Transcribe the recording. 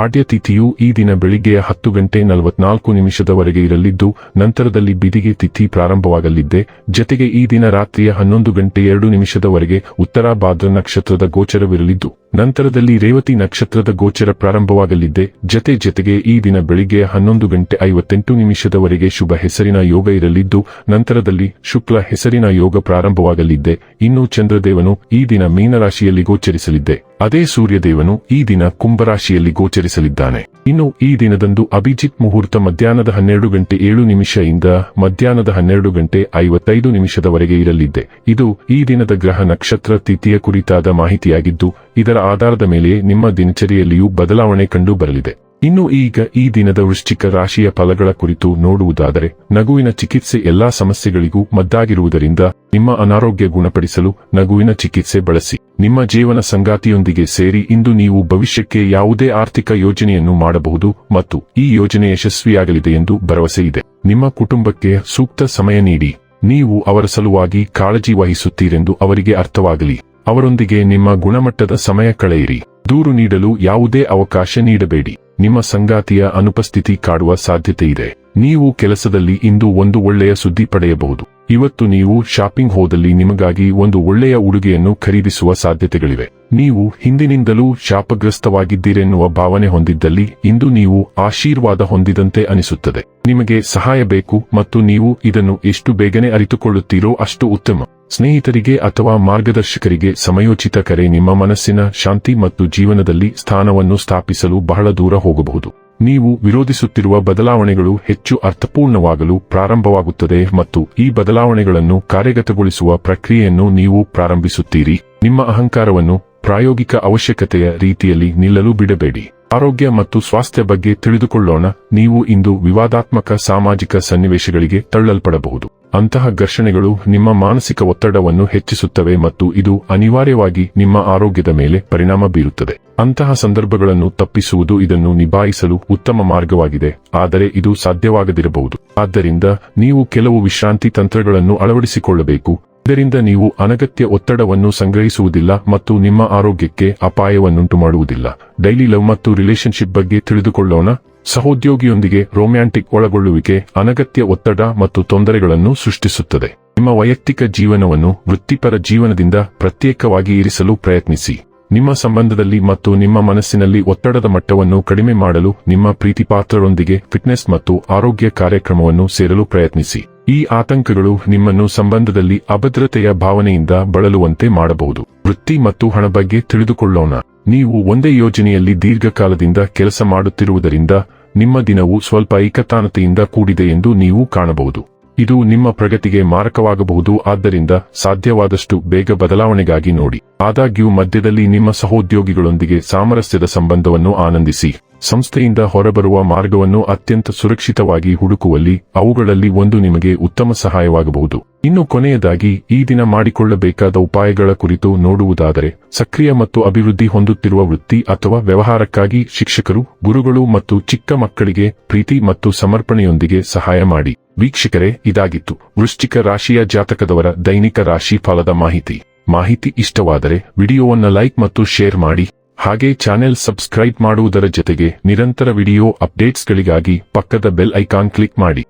ಪಾಡ್ಯ ತಿಥಿಯು ಈ ದಿನ ಬೆಳಿಗ್ಗೆಯ ಹತ್ತು ಗಂಟೆ ನಲವತ್ನಾಲ್ಕು ನಿಮಿಷದವರೆಗೆ ಇರಲಿದ್ದು, ನಂತರದಲ್ಲಿ ಬಿದಿಗೆ ತಿಥಿ ಪ್ರಾರಂಭವಾಗಲಿದ್ದೆ. ಜತೆಗೆ ಈ ದಿನ ರಾತ್ರಿಯ ಹನ್ನೊಂದು ಗಂಟೆ ಎರಡು ನಿಮಿಷದವರೆಗೆ ಉತ್ತರ ಭಾದ್ರ ನಕ್ಷತ್ರದ ಗೋಚರವಿರಲಿದ್ದು, ನಂತರದಲ್ಲಿ ರೇವತಿ ನಕ್ಷತ್ರದ ಗೋಚರ ಪ್ರಾರಂಭವಾಗಲಿದ್ದೆ. ಜತೆ ಜತೆಗೆ ಈ ದಿನ ಬೆಳಿಗ್ಗೆಯ ಹನ್ನೊಂದು ಗಂಟೆ ಐವತ್ತೆಂಟು ನಿಮಿಷದವರೆಗೆ ಶುಭ ಹೆಸರಿನ ಯೋಗ ಇರಲಿದ್ದು, ನಂತರದಲ್ಲಿ ಶುಕ್ಲ ಹೆಸರಿನ ಯೋಗ ಪ್ರಾರಂಭವಾಗಲಿದ್ದೆ. ಇನ್ನು ಚಂದ್ರದೇವನು ಈ ದಿನ ಮೀನರಾಶಿಯಲ್ಲಿ ಗೋಚರಿಸಲಿದ್ದೆ. ಅದೇ ಸೂರ್ಯದೇವನು ಈ ದಿನ ಕುಂಭರಾಶಿಯಲ್ಲಿ ಗೋಚರಿಸಲಿದ್ದಾನೆ. ಇನ್ನು ಈ ದಿನದಂದು ಅಭಿಜಿತ್ ಮುಹೂರ್ತ ಮಧ್ಯಾಹ್ನದ ಹನ್ನೆರಡು ಗಂಟೆ ಏಳು ನಿಮಿಷದಿಂದ ಮಧ್ಯಾಹ್ನದ ಹನ್ನೆರಡು ಗಂಟೆ ಐವತ್ತೈದು ನಿಮಿಷದವರೆಗೆ ಇರಲಿದೆ ಇದು ಈ ದಿನದ ಗ್ರಹ ನಕ್ಷತ್ರ ತಿಥಿಯ ಕುರಿತಾದ ಮಾಹಿತಿಯಾಗಿದ್ದು, ಇದರ ಆಧಾರದ ಮೇಲೆ ನಿಮ್ಮ ದಿನಚರಿಯಲ್ಲಿಯೂ ಬದಲಾವಣೆ ಕಂಡು ಬರಲಿದೆ. ಇನ್ನು ಈಗ ಈ ದಿನದ ವೃಶ್ಚಿಕ ರಾಶಿಯ ಫಲಗಳ ಕುರಿತು ನೋಡುವುದಾದರೆ, ನಗುವಿನ ಚಿಕಿತ್ಸೆ ಎಲ್ಲಾ ಸಮಸ್ಯೆಗಳಿಗೂ ಮದ್ದಾಗಿರುವುದರಿಂದ ನಿಮ್ಮ ಅನಾರೋಗ್ಯ ಗುಣಪಡಿಸಲು ನಗುವಿನ ಚಿಕಿತ್ಸೆ ಬಳಸಿ. ನಿಮ್ಮ ಜೀವನ ಸಂಗಾತಿಯೊಂದಿಗೆ ಸೇರಿ ಇಂದು ನೀವು ಭವಿಷ್ಯಕ್ಕೆ ಯಾವುದೇ ಆರ್ಥಿಕ ಯೋಜನೆಯನ್ನು ಮಾಡಬಹುದು ಮತ್ತು ಈ ಯೋಜನೆ ಯಶಸ್ವಿಯಾಗಲಿದೆ ಎಂದು ಭರವಸೆ ಇದೆ. ನಿಮ್ಮ ಕುಟುಂಬಕ್ಕೆ ಸೂಕ್ತ ಸಮಯ ನೀಡಿ. ನೀವು ಅವರ ಸಲುವಾಗಿ ಕಾಳಜಿ ವಹಿಸುತ್ತೀರೆಂದು ಅವರಿಗೆ ಅರ್ಥವಾಗಲಿ. ಅವರೊಂದಿಗೆ ನಿಮ್ಮ ಗುಣಮಟ್ಟದ ಸಮಯ ಕಳೆಯಿರಿ. ದೂರು ನೀಡಲು ಯಾವುದೇ ಅವಕಾಶ ನೀಡಬೇಡಿ. ನಿಮ್ಮ ಸಂಗಾತಿಯ ಅನುಪಸ್ಥಿತಿ ಕಾಡುವ ಸಾಧ್ಯತೆ ಇದೆ ನೀವು ಕೆಲಸದಲ್ಲಿ ಇಂದು ಒಂದು ಒಳ್ಳೆಯ ಸುದ್ದಿ ಪಡೆಯಬಹುದು. ಇವತ್ತು ನೀವು ಶಾಪಿಂಗ್ ಹೋದಲ್ಲಿ ನಿಮಗಾಗಿ ಒಂದು ಒಳ್ಳೆಯ ಉಡುಗೆಯನ್ನು ಖರೀದಿಸುವ ಸಾಧ್ಯತೆಗಳಿವೆ. ನೀವು ಹಿಂದಿನಿಂದಲೂ ಶಾಪಗ್ರಸ್ತವಾಗಿದ್ದೀರೆನ್ನುವ ಭಾವನೆ ಹೊಂದಿದ್ದಲ್ಲಿ ಇಂದು ನೀವು ಆಶೀರ್ವಾದ ಹೊಂದಿದಂತೆ ಅನಿಸುತ್ತದೆ. ನಿಮಗೆ ಸಹಾಯ ಬೇಕು ಮತ್ತು ನೀವು ಇದನ್ನು ಎಷ್ಟು ಬೇಗನೆ ಅರಿತುಕೊಳ್ಳುತ್ತೀರೋ ಅಷ್ಟು ಉತ್ತಮ. ಸ್ನೇಹಿತರಿಗೆ ಅಥವಾ ಮಾರ್ಗದರ್ಶಕರಿಗೆ ಸಮಯೋಚಿತ ಕರೆ ನಿಮ್ಮ ಮನಸ್ಸಿನ ಶಾಂತಿ ಮತ್ತು ಜೀವನದಲ್ಲಿ ಸ್ಥಾನವನ್ನು ಸ್ಥಾಪಿಸಲು ಬಹಳ ದೂರ ಹೋಗಬಹುದು. ನೀವು ವಿರೋಧಿಸುತ್ತಿರುವ ಬದಲಾವಣೆಗಳು ಹೆಚ್ಚು ಅರ್ಥಪೂರ್ಣವಾಗಲು ಪ್ರಾರಂಭವಾಗುತ್ತದೆ ಮತ್ತು ಈ ಬದಲಾವಣೆಗಳನ್ನು ಕಾರ್ಯಗತಗೊಳಿಸುವ ಪ್ರಕ್ರಿಯೆಯನ್ನು ನೀವು ಪ್ರಾರಂಭಿಸುತ್ತೀರಿ. ನಿಮ್ಮ ಅಹಂಕಾರವನ್ನು ಪ್ರಾಯೋಗಿಕ ಅವಶ್ಯಕತೆಯ ರೀತಿಯಲ್ಲಿ ನಿಲ್ಲಲು ಬಿಡಬೇಡಿ. ಆರೋಗ್ಯ ಮತ್ತು ಸ್ವಾಸ್ಥ್ಯ ಬಗ್ಗೆ ತಿಳಿದುಕೊಳ್ಳೋಣ. ನೀವು ಇಂದು ವಿವಾದಾತ್ಮಕ ಸಾಮಾಜಿಕ ಸನ್ನಿವೇಶಗಳಿಗೆ ತಳ್ಳಲ್ಪಡಬಹುದು. ಅಂತಹ ಘರ್ಷಣೆಗಳು ನಿಮ್ಮ ಮಾನಸಿಕ ಒತ್ತಡವನ್ನು ಹೆಚ್ಚಿಸುತ್ತವೆ ಮತ್ತು ಇದು ಅನಿವಾರ್ಯವಾಗಿ ನಿಮ್ಮ ಆರೋಗ್ಯದ ಮೇಲೆ ಪರಿಣಾಮ ಬೀರುತ್ತದೆ. ಅಂತಹ ಸಂದರ್ಭಗಳನ್ನು ತಪ್ಪಿಸುವುದು ಇದನ್ನು ನಿಭಾಯಿಸಲು ಉತ್ತಮ ಮಾರ್ಗವಾಗಿದೆ, ಆದರೆ ಇದು ಸಾಧ್ಯವಾಗದಿರಬಹುದು. ಆದ್ದರಿಂದ ನೀವು ಕೆಲವು ವಿಶ್ರಾಂತಿ ತಂತ್ರಗಳನ್ನು ಅಳವಡಿಸಿಕೊಳ್ಳಬೇಕು. ಇದರಿಂದ ನೀವು ಅನಗತ್ಯ ಒತ್ತಡವನ್ನು ಸಂಗ್ರಹಿಸುವುದಿಲ್ಲ ಮತ್ತು ನಿಮ್ಮ ಆರೋಗ್ಯಕ್ಕೆ ಅಪಾಯವನ್ನುಂಟು ಮಾಡುವುದಿಲ್ಲ ಡೈಲಿ ಲವ್ ಮತ್ತು ರಿಲೇಶನ್ಶಿಪ್ ಬಗ್ಗೆ ತಿಳಿದುಕೊಳ್ಳೋಣ. ಸಹೋದ್ಯೋಗಿಯೊಂದಿಗೆ ರೊಮ್ಯಾಂಟಿಕ್ ಒಳಗೊಳ್ಳುವಿಕೆ ಅನಗತ್ಯ ಒತ್ತಡ ಮತ್ತು ತೊಂದರೆಗಳನ್ನು ಸೃಷ್ಟಿಸುತ್ತದೆ. ನಿಮ್ಮ ವೈಯಕ್ತಿಕ ಜೀವನವನ್ನು ವೃತ್ತಿಪರ ಜೀವನದಿಂದ ಪ್ರತ್ಯೇಕವಾಗಿ ಇರಿಸಲು ಪ್ರಯತ್ನಿಸಿ. ನಿಮ್ಮ ಸಂಬಂಧದಲ್ಲಿ ಮತ್ತು ನಿಮ್ಮ ಮನಸ್ಸಿನಲ್ಲಿ ಒತ್ತಡದ ಮಟ್ಟವನ್ನು ಕಡಿಮೆ ಮಾಡಲು ನಿಮ್ಮ ಪ್ರೀತಿಪಾತ್ರರೊಂದಿಗೆ ಫಿಟ್ನೆಸ್ ಮತ್ತು ಆರೋಗ್ಯ ಕಾರ್ಯಕ್ರಮವನ್ನು ಸೇರಲು ಪ್ರಯತ್ನಿಸಿ. ಈ ಆತಂಕಗಳು ನಿಮ್ಮನ್ನು ಸಂಬಂಧದಲ್ಲಿ ಅಭದ್ರತೆಯ ಭಾವನೆಯಿಂದ ಬಳಲುವಂತೆ ಮಾಡಬಹುದು. ವೃತ್ತಿ ಮತ್ತು ಹಣ ಬಗ್ಗೆ ತಿಳಿದುಕೊಳ್ಳೋಣ. ನೀವು ಒಂದೇ ಯೋಜನೆಯಲ್ಲಿ ದೀರ್ಘಕಾಲದಿಂದ ಕೆಲಸ ಮಾಡುತ್ತಿರುವುದರಿಂದ, ನಿಮ್ಮ ದಿನವು ಸ್ವಲ್ಪ ಏಕತಾನತೆಯಿಂದ ಕೂಡಿದೆ ಎಂದು ನೀವು ಕಾಣಬಹುದು. ಇದು ನಿಮ್ಮ ಪ್ರಗತಿಗೆ ಮಾರಕವಾಗಬಹುದು, ಆದ್ದರಿಂದ ಸಾಧ್ಯವಾದಷ್ಟು ಬೇಗ ಬದಲಾವಣೆಗಾಗಿ ನೋಡಿ. ಆದಾಗ್ಯೂ, ಮಧ್ಯದಲ್ಲಿ ನಿಮ್ಮ ಸಹೋದ್ಯೋಗಿಗಳೊಂದಿಗೆ ಸಾಮರಸ್ಯದ ಸಂಬಂಧವನ್ನು ಆನಂದಿಸಿ. ಸಂಸ್ಥೆಯಿಂದ ಹೊರಬರುವ ಮಾರ್ಗವನ್ನು ಅತ್ಯಂತ ಸುರಕ್ಷಿತವಾಗಿ ಹುಡುಕುವಲ್ಲಿ, ಅವುಗಳಲ್ಲಿ ಒಂದು ನಿಮಗೆ ಉತ್ತಮ ಸಹಾಯವಾಗಬಹುದು. ಇನ್ನು ಕೊನೆಯದಾಗಿ, ಈ ದಿನ ಮಾಡಿಕೊಳ್ಳಬೇಕಾದ ಉಪಾಯಗಳ ಕುರಿತು ನೋಡುವುದಾದರೆ, ಸಕ್ರಿಯ ಮತ್ತು ಅಭಿವೃದ್ಧಿ ಹೊಂದುತ್ತಿರುವ ವೃತ್ತಿ ಅಥವಾ ವ್ಯವಹಾರಕ್ಕಾಗಿ ಶಿಕ್ಷಕರು, ಗುರುಗಳು ಮತ್ತು ಚಿಕ್ಕ ಮಕ್ಕಳಿಗೆ ಪ್ರೀತಿ ಮತ್ತು ಸಮರ್ಪಣೆಯೊಂದಿಗೆ ಸಹಾಯ ಮಾಡಿ. ವೀಕ್ಷಕರೇ, ಇದಾಗಿತ್ತು. ವೃಶ್ಚಿಕ ರಾಶಿಯ ಜಾತಕದವರ ದೈನಿಕ ರಾಶಿ ಫಲದ ಮಾಹಿತಿ. ಮಾಹಿತಿ ಇಷ್ಟವಾದರೆ, ವಿಡಿಯೋವನ್ನು ಲೈಕ್ ಮತ್ತು ಶೇರ್ ಮಾಡಿ. ಹಾಗೆ ಚಾನೆಲ್ ಸಬ್ಸ್ಕ್ರೈಬ್ ಮಾಡುವುದರ ಜೊತೆಗೆ ನಿರಂತರ ವಿಡಿಯೋ ಅಪ್ಡೇಟ್ಸ್ಗಳಿಗಾಗಿ ಪಕ್ಕದ ಬೆಲ್ ಐಕಾನ್ ಕ್ಲಿಕ್ ಮಾಡಿ.